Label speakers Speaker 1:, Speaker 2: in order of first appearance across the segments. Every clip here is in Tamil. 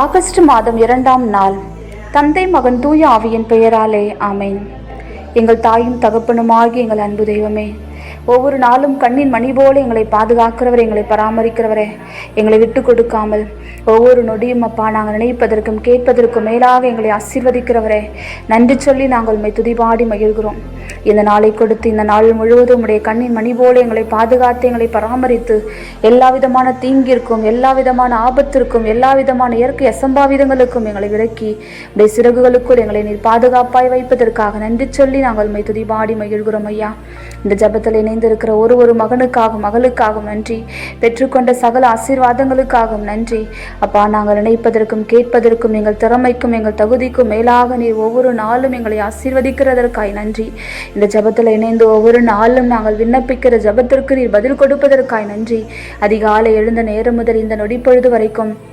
Speaker 1: ஆகஸ்ட் மாதம் இரண்டாம் நாள். தந்தை மகன் தூய ஆவியின் பெயராலே ஆமேன். எங்கள் தாயும் தகப்பனுமாகி எங்கள் அன்பு தெய்வமே ஒவ்வொரு நாளும் கண்ணின் மணி போல எங்களை பாதுகாக்கிறவர் எங்களை பராமரிக்கிறவரே. எங்களை விட்டு கொடுக்காமல் ஒவ்வொரு நொடியும் அப்பா நாங்கள் நினைப்பதற்கும் கேட்பதற்கும் மேலாக எங்களை ஆசீர்வதிக்கிறவரே. நன்றி சொல்லி நாங்கள் உண்மை துதிபாடி மகிழ்கிறோம். இந்த நாளை கொடுத்து இந்த நாள் முழுவதும் உடைய கண்ணின் மணி போல எங்களை பாதுகாத்து எங்களை பராமரித்து எல்லா விதமான தீங்கிற்கும் எல்லா விதமான ஆபத்திற்கும் எல்லா விதமான இயற்கை அசம்பாவிதங்களுக்கும் எங்களை விலக்கி உடைய சிறகுகளுக்குள் எங்களை நீர் பாதுகாப்பாய் வைப்பதற்காக நன்றி சொல்லி நாங்கள் உண்மை துதிபாடி மகிழ்கிறோம் ஐயா. இந்த ஜெபத்தில் இணைந்திருக்கிற ஒரு ஒரு மகனுக்காகவும் மகளுக்காகவும் நன்றி. பெற்றுக்கொண்ட சகல ஆசீர்வாதங்களுக்காகவும் நன்றி. அப்பா நாங்கள் நினைப்பதற்கும் கேட்பதற்கும் எங்கள் திறமைக்கும் எங்கள் தகுதிக்கும் மேலாக நீர் ஒவ்வொரு நாளும் எங்களை ஆசீர்வதிக்கிறதற்காய் நன்றி. இந்த ஜெபத்தில் இணைந்து ஒவ்வொரு நாளும் நாங்கள் விண்ணப்பிக்கிற ஜெபத்திற்கு நீர் பதில் கொடுப்பதற்காய் நன்றி. அதிகாலை எழுந்த நேரம் முதல் இந்த நொடிப்பொழுது வரைக்கும்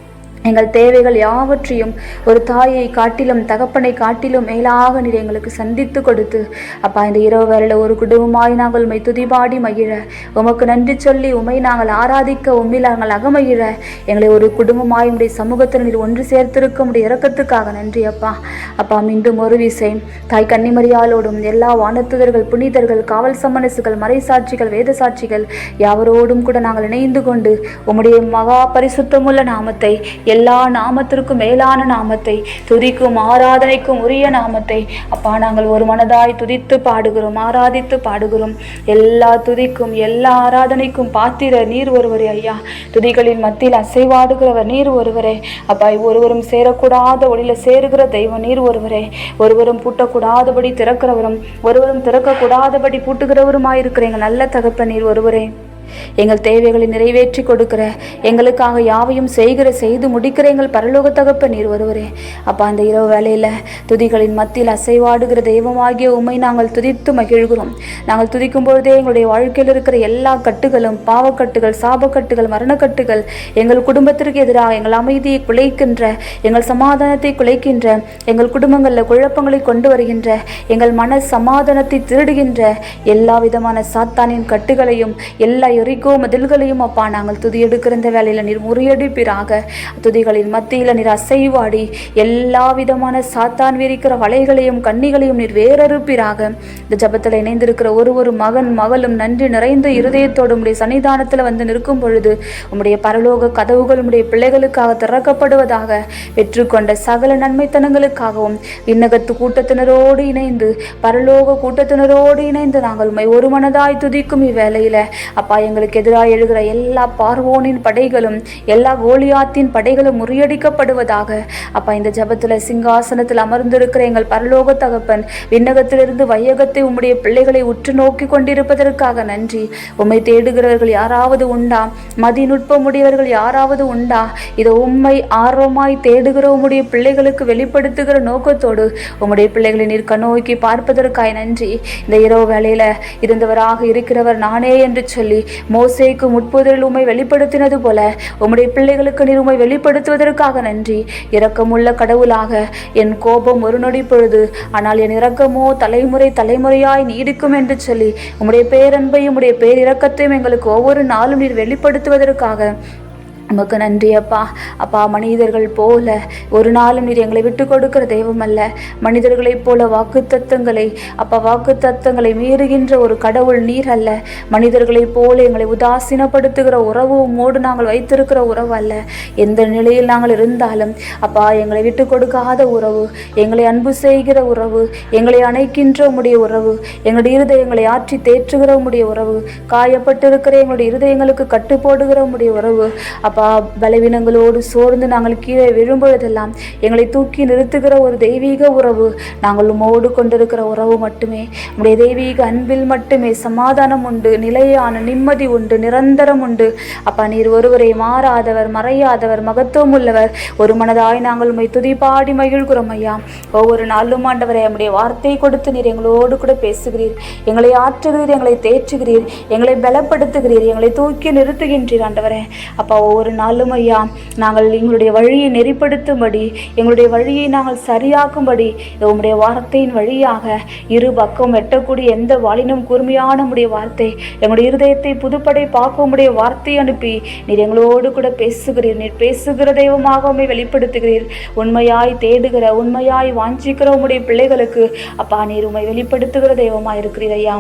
Speaker 1: எங்கள் தேவைகள் யாவற்றையும் ஒரு தாயை காட்டிலும் தகப்பனை காட்டிலும் மேலாக நீர் எங்களுக்கு சந்தித்து கொடுத்து அப்பா இந்த இரவு வேளையில் ஒரு குடும்பமாய் நாங்கள் உம்மை துதிபாடி மகிழ. உமக்கு நன்றி சொல்லி உம்மை நாங்கள் ஆராதிக்க உம்மில் நாங்கள் அகமகிழ. எங்களை ஒரு குடும்பமாய் உடைய சமூகத்தில் நீர் ஒன்று சேர்த்திருக்க உடைய இறக்கத்துக்காக நன்றி அப்பா. அப்பா மீண்டும் ஒரு விசை. தாய் கன்னிமரியாலோடும் எல்லா வானத்துதர்கள் புனிதர்கள் காவல் சம்மனசுகள் மறைசாட்சிகள் வேத சாட்சிகள் யாவரோடும் கூட நாங்கள் இணைந்து கொண்டு உம்முடைய மகா பரிசுத்தமுள்ள நாமத்தை எல்லா நாமத்திற்கும் மேலான நாமத்தை துதிக்கும் ஆராதனைக்கும் உரிய நாமத்தை. அப்பா நாங்கள் ஒரு மனதாய் துதித்து பாடுகிறோம் ஆராதித்து பாடுகிறோம். எல்லா துதிக்கும் எல்லா ஆராதனைக்கும் பாத்திர நீர் ஒருவரே ஐயா. துதிகளின் மத்தியில் அசைவாடுகிறவர் நீர் ஒருவரே. அப்பா ஒருவரும் சேரக்கூடாத ஒளியில் சேருகிற தெய்வம் நீர் ஒருவரே. ஒருவரும் பூட்டக்கூடாதபடி திறக்கிறவரும் ஒருவரும் திறக்கக்கூடாதபடி பூட்டுகிறவருமாயிருக்கிற எங்கள் நல்ல தகப்ப நீர் ஒருவரே. எங்கள் தேவைகளை நிறைவேற்றி கொடுக்கிற எங்களுக்காக யாவையும் செய்கிற செய்து முடிக்கிற எங்கள் பரலோக தகப்ப நீர் ஒருவரே. அப்பா அந்த இரவு வேலையில துதிகளின் மத்தியில் அசைவாடுகிற தெய்வமாகிய உண்மை நாங்கள் துதித்து மகிழ்கிறோம். நாங்கள் துதிக்கும் பொழுதே எங்களுடைய வாழ்க்கையில் இருக்கிற எல்லா கட்டுகளும் பாவக்கட்டுகள் சாபக்கட்டுகள் மரணக்கட்டுகள் எங்கள் குடும்பத்திற்கு எதிராக எங்கள் அமைதியை குலைக்கின்ற எங்கள் சமாதானத்தை குலைக்கின்ற எங்கள் குடும்பங்களில் குழப்பங்களை கொண்டு வருகின்ற எங்கள் மன சமாதானத்தை திருடுகின்ற எல்லா விதமான சாத்தானின் கட்டுகளையும் எல்லா எரிகோ மதில்களையும் அப்பா நாங்கள் துதியெடுக்கிற இந்த வேலையில் நீர் முறியடிப்பீராக. துதிகளின் மத்தியில் நீர் அசைவாடி எல்லா விதமான சாத்தான் விரிக்கிற வலைகளையும் கண்ணிகளையும் நீர் வேறறுப்பீராக. இந்த ஜபத்தில் இணைந்திருக்கிற ஒரு ஒரு மகன் மகளும் நன்றி நிறைந்த இருதயத்தோடு உடைய சன்னிதானத்தில் வந்து நிற்கும் பொழுது உம்முடைய பரலோக கதவுகள் உடைய பிள்ளைகளுக்காக திறக்கப்படுவதாக பெற்றுக்கொண்ட சகல நன்மைத்தனங்களுக்காகவும் விண்ணகத்து கூட்டத்தினரோடு இணைந்து பரலோக கூட்டத்தினரோடு இணைந்து நாங்கள் உண்மை ஒரு மனதாய் துதிக்கும் இவ்வேளையில. அப்பா எங்களுக்கு எதிராக எழுகிற எல்லா பார்வோனின் படைகளும் எல்லா கோலியாத்தின் படைகளும் முறியடிக்கப்படுவதாக. அப்பா இந்த ஜபத்தில் சிங்காசனத்தில் அமர்ந்திருக்கிற எங்கள் பரலோக தகப்பன் விண்ணகத்திலிருந்து வையகத்தை உம்முடைய பிள்ளைகளை உற்று நோக்கி கொண்டிருப்பதற்காக நன்றி. உம்மை தேடுகிறவர்கள் யாராவது உண்டா? மதிநுட்பமுடையவர்கள் யாராவது உண்டா? இதை உம்மை ஆர்வமாய் தேடுகிற உம்முடைய பிள்ளைகளுக்கு வெளிப்படுத்துகிற நோக்கத்தோடு உம்முடைய பிள்ளைகளை நீர் கண்ணோக்கி பார்ப்பதற்காய் நன்றி. இந்த இரவு வேளையில இருந்தவராக இருக்கிறவர் நானே என்று சொல்லி மோசேக்கு முட்புதரில் உண்மை வெளிப்படுத்தினது போல உம்முடைய பிள்ளைகளுக்கு நீர் உண்மை வெளிப்படுத்துவதற்காக நன்றி. இரக்கமுள்ள கடவுளாக என் கோபம் ஒரு நொடி பொழுது ஆனால் என் இரக்கமோ தலைமுறை தலைமுறையாய் நீடிக்கும் என்று சொல்லி உம்முடைய பேரன்பையும் உம்முடைய பேரிரக்கத்தையும் எங்களுக்கு ஒவ்வொரு நாளும் நீர் வெளிப்படுத்துவதற்காக உமக்கு நன்றி அப்பா. அப்பா மனிதர்கள் போல ஒரு நாளும் நீர் எங்களை விட்டு கொடுக்கிற தெய்வம் அல்ல மனிதர்களைப் போல வாக்குத்தத்தங்களை அப்பா வாக்குத்தத்தங்களை மீறுகின்ற ஒரு கடவுள் நீர் அல்ல. மனிதர்களைப் போல எங்களை உதாசீனப்படுத்துகிற உறவு உம்மோடு நாங்கள் வைத்திருக்கிற உறவு அல்ல. எந்த நிலையில் நாங்கள் இருந்தாலும் அப்பா எங்களை விட்டு கொடுக்காத உறவு எங்களை அன்பு செய்கிற உறவு எங்களை அணைக்கின்ற உம்முடைய உறவு எங்களுடைய இருதயங்களை ஆற்றி தேற்றுகிற உம்முடைய உறவு காயப்பட்டிருக்கிற எங்களுடைய இருதயங்களுக்கு கட்டு போடுகிற உம்முடைய உறவு அப்பா பலவீனங்களோடு சோர்ந்து நாங்கள் கீழே விழும்பொழுதெல்லாம் எங்களை தூக்கி நிறுத்துகிற ஒரு தெய்வீக உறவு நாங்கள் உமோடு கொண்டிருக்கிற உறவு மட்டுமே. உடைய தெய்வீக அன்பில் மட்டுமே சமாதானம் உண்டு நிலையான நிம்மதி உண்டு நிரந்தரம் உண்டு. அப்பா நீர் ஒருவரை மாறாதவர் மறையாதவர் மகத்துவம் உள்ளவர் ஒரு மனதாய் நாங்கள் உண்மை துதிப்பாடி மகிழ்கிறோம் ஐயா. ஒவ்வொரு நாளும் ஆண்டவரை நம்முடைய வார்த்தை கொடுத்து நீர் எங்களோடு கூட பேசுகிறீர். எங்களை ஆற்றுகிறீர் எங்களை தேற்றுகிறீர். எங்களை பலப்படுத்துகிறீர். எங்களை தூக்கி நிறுத்துகின்றீர் ஆண்டவரே. அப்பா ஒவ்வொரு ஒரு நாளும் ஐயா. நாங்கள் எங்களுடைய வழியை நெறிப்படுத்தும்படி எங்களுடைய வழியை நாங்கள் சரியாக்கும்படி உம்முடைய வார்த்தையின் வழியாக இரு பக்கம் வெட்டக்கூடிய எந்த வாளினும் கூர்மையான உடைய வார்த்தை எங்களுடைய இருதயத்தை புதுப்படை பார்க்க உடைய வார்த்தை அனுப்பி நீர் எங்களோடு கூட பேசுகிறீர் நீர் பேசுகிற தெய்வமாக வெளிப்படுத்துகிறீர். உண்மையாய் தேடுகிற உண்மையாய் வாஞ்சிக்கிற உம்முடைய பிள்ளைகளுக்கு அப்பா நீர் உண்மை வெளிப்படுத்துகிற தெய்வமாக இருக்கிறீர் ஐயா.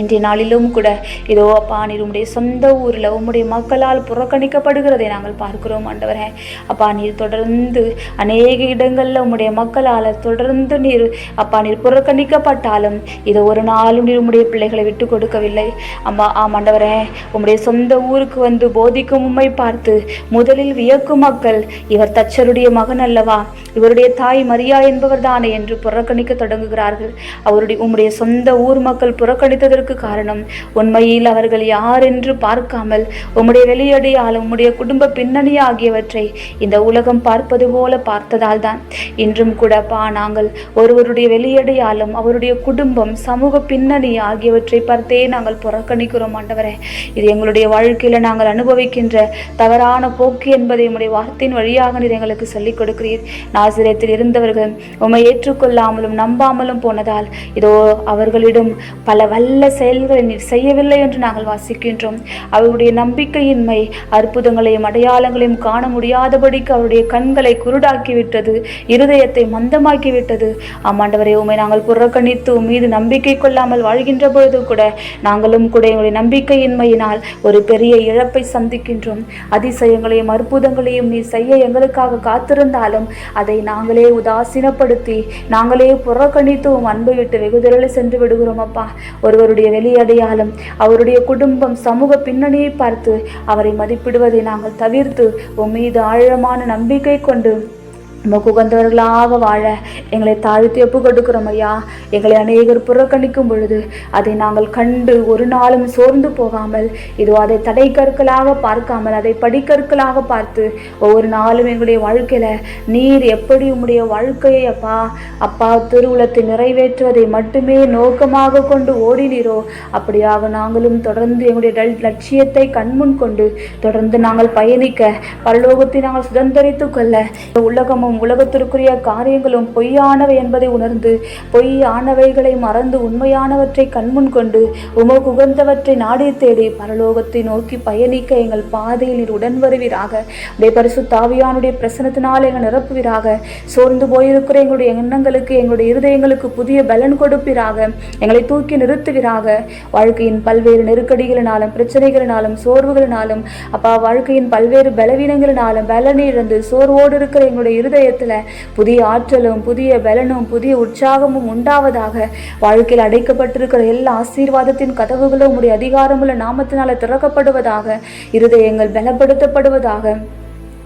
Speaker 1: இன்றைய நாளிலும் கூட இதோ அப்பா நீர் உம்முடைய சொந்த ஊரில் உம்முடைய மக்களால் புறக்கணிக்கப்படுகிறதை நாங்கள் பார்க்கிறோம் ஆண்டவரே. அப்பா நீர் தொடர்ந்து அநேக இடங்களில் உம்முடைய மக்களால் தொடர்ந்து நீர் அப்பா நீர் புறக்கணிக்கப்பட்டாலும் இது ஒரு நாளும் நீர் உம்முடைய பிள்ளைகளை விட்டு கொடுக்கவில்லை. அம்மா ஆம் ஆண்டவரே. உம்முடைய சொந்த ஊருக்கு வந்து போதிக்கும் உம்மை பார்த்து முதலில் வியக்கும் மக்கள் இவர் தச்சருடைய மகன் அல்லவா? இவருடைய தாய் மரியா என்பவர் தானே என்று புறக்கணிக்க தொடங்குகிறார்கள். அவருடைய உம்முடைய சொந்த ஊர் மக்கள் புறக்கணித்ததற்கு காரணம். உண்மையில் அவர்கள் யார் என்று பார்க்காமல் உம்முடைய வெளியடையால் உம்முடைய குடும்ப பின்னணி ஆகியவற்றை இந்த உலகம் பார்ப்பது போல பார்த்ததால் தான் இன்றும் கூட பா நாங்கள் ஒருவருடைய வெளியடையாலும் அவருடைய குடும்பம் சமூக பின்னணி ஆகியவற்றை பார்த்தே நாங்கள் புறக்கணிக்கிறோம் ஆண்டவரே. இது எங்களுடைய வாழ்க்கையில நாங்கள் அனுபவிக்கின்ற தவறான போக்கு என்பதை உம்முடைய வார்த்தையின் வழியாக நீர் எங்களுக்கு சொல்லிக் கொடுக்கிறீர். நாசிரியத்தில் இருந்தவர்கள் உம்மை ஏற்றுக்கொள்ளாமலும் நம்பாமலும் போனதால் இதோ அவர்களிடம் பல வல்ல செயல்களை நீர் செய்யவில்லை என்று நாங்கள் வாசிக்கின்றோம். அவருடைய நம்பிக்கையின்மை அற்புதங்களையும் அடையாளங்களையும் காண முடியாதபடிக்கு அவருடைய கண்களை குருடாக்கிவிட்டது இருதயத்தை மந்தமாக்கிவிட்டது. ஆமாண்டவரே நாங்கள் புறக்கணித்து மீது நம்பிக்கை கொள்ளாமல் வாழ்கின்ற பொழுது கூட நாங்களும் கூட எங்களுடைய நம்பிக்கையின்மையினால் ஒரு பெரிய இழப்பை சந்திக்கின்றோம். அதிசயங்களையும் அற்புதங்களையும் நீ செய்ய எங்களுக்காக காத்திருந்தாலும் அதை நாங்களே உதாசீனப்படுத்தி நாங்களே புறக்கணித்து உம் அன்பை விட்டு வெகுதிரளி சென்று விடுகிறோம் அப்பா. ஒருவருடைய வெளியடையாலும் அவருடைய குடும்பம் சமூக பின்னணியை பார்த்து அவரை மதிப்பிடுவதை நாங்கள் தவிர்த்து உன் மீது ஆழமான நம்பிக்கை கொண்டு உமக்கு உகந்தவர்களாக வாழ எங்களை தாழ்த்தி ஒப்பு கொடுக்கிறோம் ஐயா. எங்களை அநேகர் புறக்கணிக்கும் பொழுது அதை நாங்கள் கண்டு ஒரு நாளும் சோர்ந்து போகாமல் இதோ அதை தடை கற்களாக பார்க்காமல் அதை படிக்கற்களாக பார்த்து ஒவ்வொரு நாளும் எங்களுடைய வாழ்க்கையில் நீர் எப்படி உம்முடைய வாழ்க்கையை அப்பா அப்பா திருவுளத்தை நிறைவேற்றுவதை மட்டுமே நோக்கமாக கொண்டு ஓடினீரோ அப்படியாக நாங்களும் தொடர்ந்து எங்களுடைய லட்சியத்தை கண்முன் கொண்டு தொடர்ந்து நாங்கள் பயணிக்க பரலோகத்தை நாங்கள் சுதந்திரித்து கொள்ள இந்த உலகமும் உலகத்திற்குரிய காரியங்களும் பொய்யானவை என்பதை உணர்ந்து பொய்யானவைகளை மறந்து உண்மையானவற்றை கண்முன் கொண்டு உமக்கு உகந்தவற்றை நாடி தேடி பரலோகத்தை நோக்கி பயணிக்க எங்கள் பாதையில் நீர் உடன் வருவீராக. உடைய பரிசு தாவியானுடைய பிரசனத்தினால் எங்கள் நிரப்புவீராக. சோர்ந்து போயிருக்கிற எங்களுடைய எண்ணங்களுக்கு எங்களுடைய இருதயங்களுக்கு புதிய பலன் கொடுப்பீராக. எங்களை தூக்கி நிறுத்துவீராக. வாழ்க்கையின் பல்வேறு நெருக்கடிகளினாலும் பிரச்சனைகளினாலும் சோர்வுகளினாலும் அப்பா வாழ்க்கையின் பல்வேறு பலவீனங்களினாலும் பலனை இழந்து சோர்வோடு இருக்கிற எங்களுடைய இருதயத்தில் புதிய ஆற்றலும் புதிய பலனும் புதிய உற்சாகமும் உண்டாவதாக வாழ்க்கையில் அடைக்கப்பட்டிருக்கிற எல்லா ஆசீர்வாதத்தின் கதவுகளும் உடைய அதிகாரமுள்ள நாமத்தினால திறக்கப்படுவதாக இருதயங்கள் பலப்படுத்தப்படுவதாக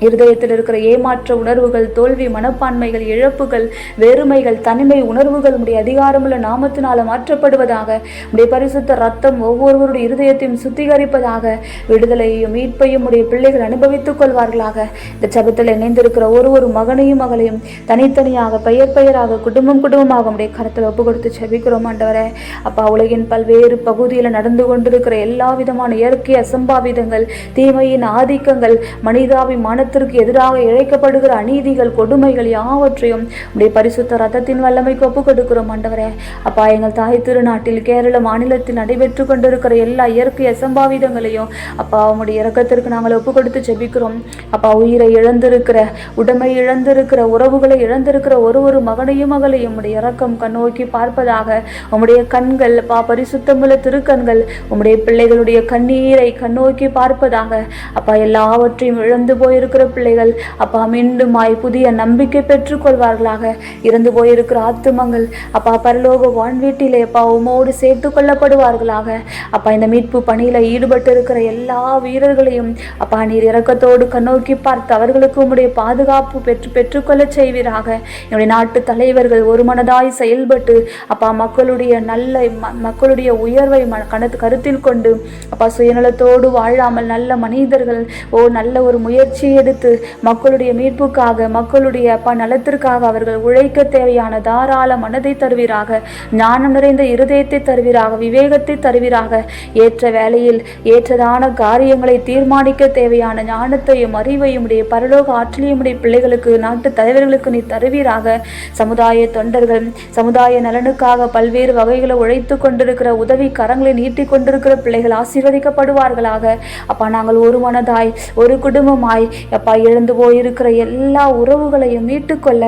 Speaker 1: இருதயத்தில் இருக்கிற ஏமாற்ற உணர்வுகள் தோல்வி மனப்பான்மைகள் இழப்புகள் வெறுமைகள் தனிமை உணர்வுகள் உடைய அதிகாரமுள்ள நாமத்தினால மாற்றப்படுவதாக உடைய பரிசுத்த ரத்தம் ஒவ்வொருவருடைய இருதயத்தையும் சுத்திகரிப்பதாக விடுதலையையும் மீட்பையும் உடைய பிள்ளைகள் அனுபவித்துக் கொள்வார்களாக. இந்த சபத்தில் இணைந்திருக்கிற ஒரு ஒரு மகனையும் மகளையும் தனித்தனியாக பெயர் பெயராக குடும்பம் குடும்பமாக உடைய கரத்தில் ஒப்பு கொடுத்து செபிக்கிறோம் ஆண்டவரே. அப்பா உலகின் பல்வேறு பகுதியில் நடந்து கொண்டிருக்கிற எல்லா விதமான இயற்கை அசம்பாவிதங்கள் தீமையின் ஆதிக்கங்கள் மனிதாபிமான மனிதாபிமானத்திற்கு எதிராக இழைக்கப்படுகிற அநீதிகள் கொடுமைகள் யாவற்றையும் உடைய பரிசுத்த ரத்தத்தின் வல்லமைக்கு ஒப்புக் கொடுக்கிறோம் ஆண்டவரே. அப்பா எங்கள் தாய் திருநாட்டில் கேரள மாநிலத்தில் நடைபெற்று கொண்டிருக்கிற எல்லா இயற்கை அசம்பாவிதங்களையும் அப்பா உம்முடைய இறக்கத்திற்கு நாங்கள் ஒப்பு கொடுத்து ஜெபிக்கிறோம். அப்பா உயிரை இழந்திருக்கிற உடமை இழந்திருக்கிற உறவுகளை இழந்திருக்கிற ஒரு ஒரு மகனையும் மகளையும் உடைய இறக்கம் கண்ணோக்கி பார்ப்பதாக உம்முடைய கண்கள் அப்பா பரிசுத்தமுள்ள திருக்கண்கள் உம்முடைய பிள்ளைகளுடைய கண்ணீரை கண்ணோக்கி பார்ப்பதாக அப்பா எல்லாவற்றையும் இழந்து போயிருக்கிற பிள்ளைகள் அப்பா மீண்டுமாய் புதிய நம்பிக்கை பெற்றுக்கொள்வார்களாக. இறந்து போயிருக்கிற ஆத்துமங்கள் அப்பா பரலோக வான்வீட்டிலே அப்பா உமோடு சேர்த்து கொள்ளப்படுவார்களாக. அப்பா இந்த மீட்பு பணியில ஈடுபட்டு இருக்கிற எல்லா வீரர்களையும் அப்பா நீர் இறக்கத்தோடு கண்ணோக்கி பார்த்து அவர்களுக்கு உம்முடைய பாதுகாப்பு பெற்று பெற்றுக்கொள்ள செய்வீராக. என்னுடைய நாட்டு தலைவர்கள் ஒரு மனதாய் செயல்பட்டு அப்பா மக்களுடைய நல்ல மக்களுடைய உயர்வை கணத்து கருத்தில் கொண்டு அப்பா சுயநலத்தோடு வாழாமல் நல்ல மனிதர்கள் ஓ நல்ல ஒரு முயற்சியை எடுத்து மக்களுடைய மீட்புக்காக மக்களுடைய ப நலத்திற்காக அவர்கள் உழைக்க தேவையான தாராள மனதை தருவீராக ஞானம் நிறைந்த இருதயத்தை தருவீராக விவேகத்தை தருவீராக ஏற்ற வேலையில் ஏற்றதான காரியங்களை தீர்மானிக்க தேவையான ஞானத்தையும் அறிவையும் உடைய பரலோக ஆற்றலையும் உடைய பிள்ளைகளுக்கு நாட்டு தலைவர்களுக்கு நீ தருவீராக. சமுதாய தொண்டர்கள் சமுதாய நலனுக்காக பல்வேறு வகைகளை உழைத்து கொண்டிருக்கிற உதவி கரங்களை நீட்டி கொண்டிருக்கிற பிள்ளைகள் ஆசீர்வதிக்கப்படுவார்களாக. அப்பா நாங்கள் ஒரு மனதாய் ஒரு குடும்பமாய் அப்பா இழந்து போயிருக்கிற எல்லா உறவுகளையும் மீட்டுக்கொள்ள.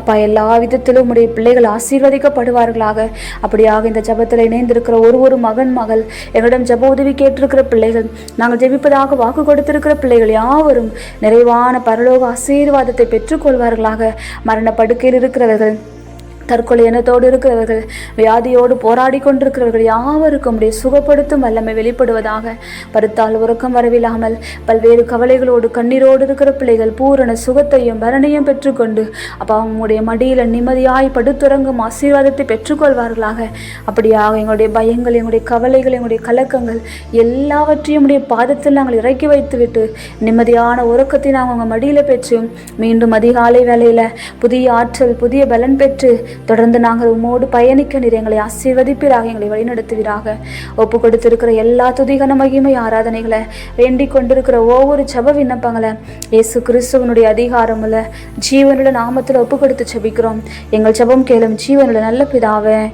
Speaker 1: அப்பா எல்லா விதத்திலும் உடைய பிள்ளைகள் ஆசீர்வதிக்கப்படுவார்களாக. அப்படியாக இந்த ஜெபத்தில் இணைந்திருக்கிற ஒரு ஒரு மகன் மகள் எங்களிடம் ஜெப உதவி கேட்டிருக்கிற பிள்ளைகள் நாங்கள் ஜெபிப்பதாக வாக்கு கொடுத்திருக்கிற பிள்ளைகள் யாவரும் நிறைவான பரலோக ஆசீர்வாதத்தை பெற்றுக்கொள்வார்களாக. மரண படுக்கையில் இருக்கிறவர்கள் தற்கொலை எண்ணத்தோடு இருக்கிறவர்கள் வியாதியோடு போராடி கொண்டிருக்கிறவர்கள் யாவருக்கும் உடைய சுகப்படுத்தும் வல்லமை வெளிப்படுவதாக பருத்தால் உறக்கம் வரவில்லாமல் பல்வேறு கவலைகளோடு கண்ணீரோடு இருக்கிற பிள்ளைகள் பூரண சுகத்தையும் பரணையும் பெற்றுக்கொண்டு அப்போ அவங்களுடைய மடியில் நிம்மதியாய் படுத்துறங்கும் ஆசீர்வாதத்தை பெற்றுக்கொள்வார்களாக. அப்படியாக எங்களுடைய பயங்கள் எங்களுடைய கவலைகள் எங்களுடைய கலக்கங்கள் எல்லாவற்றையும் உடைய பாதத்தில் நாங்கள் இறக்கி வைத்துவிட்டு நிம்மதியான உறக்கத்தை நாங்கள் உங்கள் மடியில் பெற்று மீண்டும் அதிகாலை வேலையில் புதிய ஆற்றல் புதிய பலன் பெற்று தொடர்ந்து நாங்கள் உம்மோடு பயணிக்க நீர் எங்களை ஆசீர்வதிப்பீராக எங்களை வழிநடத்துவீராக. ஒப்பு கொடுத்திருக்கிற எல்லா துதிகன மகிமை ஆராதனைகளை வேண்டிக் கொண்டிருக்கிற ஒவ்வொரு ஜப விண்ணப்பங்களை இயேசு கிறிஸ்துவனுடைய அதிகாரமுள்ள ஜீவனுள்ள நாமத்தில் ஒப்பு கொடுத்து ஜபிக்கிறோம். எங்கள் ஜபம் கேளும் ஜீவனுள்ள நல்ல பிதாவே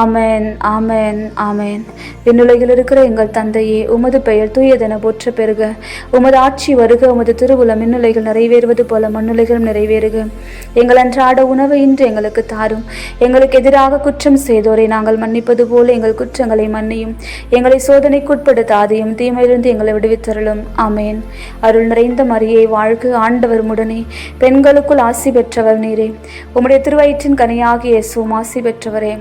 Speaker 1: ஆமேன் ஆமேன் ஆமேன். விண்ணுலகில் இருக்கிற எங்கள் தந்தையே உமது பெயர் தூயதென போற்ற பெருக. உமது ஆட்சி வருக உமது திருவுல மின்னுலைகள் நிறைவேறுவது போல மண்ணுலைகளும் நிறைவேறுக. எங்கள் அன்றாட உணவை இன்று எங்களுக்கு தாரும். எங்களுக்கு எதிராக குற்றம் செய்தோரை நாங்கள் மன்னிப்பது போல எங்கள் குற்றங்களை மன்னியும். எங்களை சோதனைக்குட்படுத்தாதையும் தீமையிலிருந்து எங்களை விடுவித்தருளும். ஆமேன். அருள் நிறைந்த மரியை வாழ்க்கு ஆண்டவர் முடனே. பெண்களுக்குள் ஆசி பெற்றவர் நீரே. உம்முடைய திருவயிற்றின் கனியாகிய இயேசுவும் ஆசி பெற்றவரே.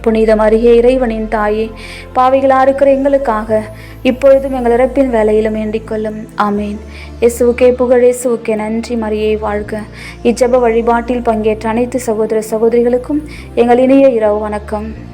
Speaker 1: புனித மரியே இறைவனின் தாயே பாவிகளாக இருக்கிற எங்களுக்காக இப்பொழுதும் எங்கள் இறப்பின் வேலையிலும் ஏண்டிக்கொள்ளும் ஆமேன். இயேசுவுக்கே புகழ் நன்றி மரியை வாழ்க. இச்சப வழிபாட்டில் பங்கேற்ற அனைத்து சகோதர சகோதரிகளுக்கும் எங்கள் இனிய இரவு வணக்கம்.